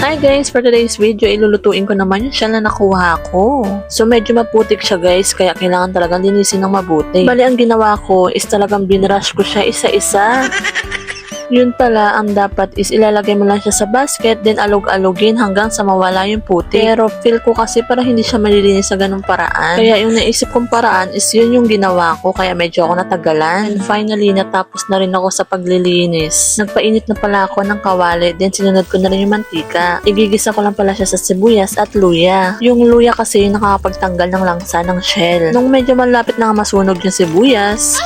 Hi guys, for today's video, ilulutuin ko naman yung shell na nakuha ko. So medyo maputik siya guys, kaya kailangan talagang linisin ng mabuti. Bali, ang ginawa ko is talagang binrush ko siya isa-isa. Yun pala, ang dapat is ilalagay mo lang siya sa basket, then alog-alogin hanggang sa mawala yung puti. Pero feel ko kasi para hindi siya malilinis sa ganung paraan. Kaya yung naisip kong paraan is yun yung ginawa ko, kaya medyo ako natagalan. And finally, natapos na rin ako sa paglilinis. Nagpainit na pala ako ng kawali, then sinunod ko na rin yung mantika. Igigisa ko lang pala siya sa sibuyas at luya. Yung luya kasi yung nakakapagtanggal ng langsa ng shell. Nung medyo malapit na masunog yung sibuyas,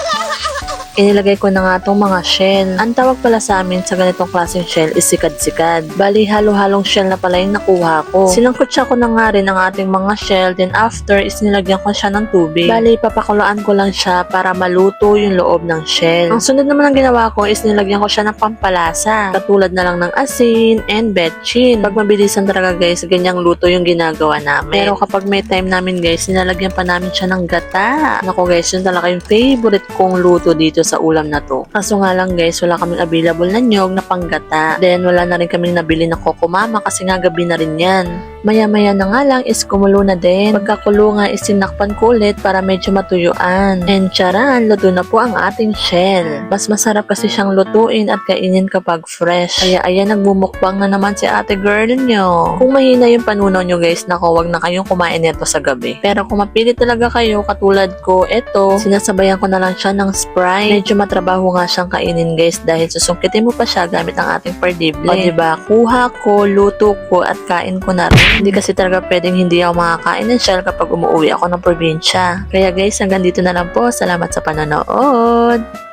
Inilagay ko na nga itong mga shell. Ang tawag pala sa amin sa ganitong klaseng shell is sikad-sikad. Bali, halo-halong shell na pala yung nakuha ko. Sinangkutsa ko na nga rin ang ating mga shell. Then after is nilagyan ko siya ng tubig. Bali, papakuloan ko lang siya para maluto yung loob ng shell. Ang sunod naman ang ginawa ko is nilagyan ko siya ng pampalasa. Katulad na lang ng asin and betchin. Pag mabilisan talaga guys, ganyang luto yung ginagawa namin. Pero kapag may time namin guys, nilalagyan pa namin siya ng gata. Nako guys, yun talaga yung favorite kong luto dito sa ulam na to. Kaso nga lang guys, wala kaming available na nyog na panggata. Then wala na rin kaming nabili na kokomama kasi nga gabi na rin yan. Maya-maya na nga lang is kumulo na din. Pagkakulo nga is sinakpan ko ulit para medyo matuyuan. And charan, luto na po ang ating shell. Mas masarap kasi siyang lutuin at kainin kapag fresh. Kaya ayan, nagmumukbang na naman si ate girl nyo. Kung mahina yung panunaw nyo guys, nako wag na kayong kumain nito sa gabi. Pero kung mapili talaga kayo, katulad ko, eto, sinasabayan ko na lang siya ng Sprite. Medyo matrabaho nga siyang kainin guys dahil susungkitin mo pa siya gamit ang ating perdible. O diba, kuha ko, luto ko at kain ko na rin. Hindi kasi talaga pwedeng hindi ako makakain ng shell kapag umuwi ako ng probinsya. Kaya guys, hanggang dito na lang po. Salamat sa panonood.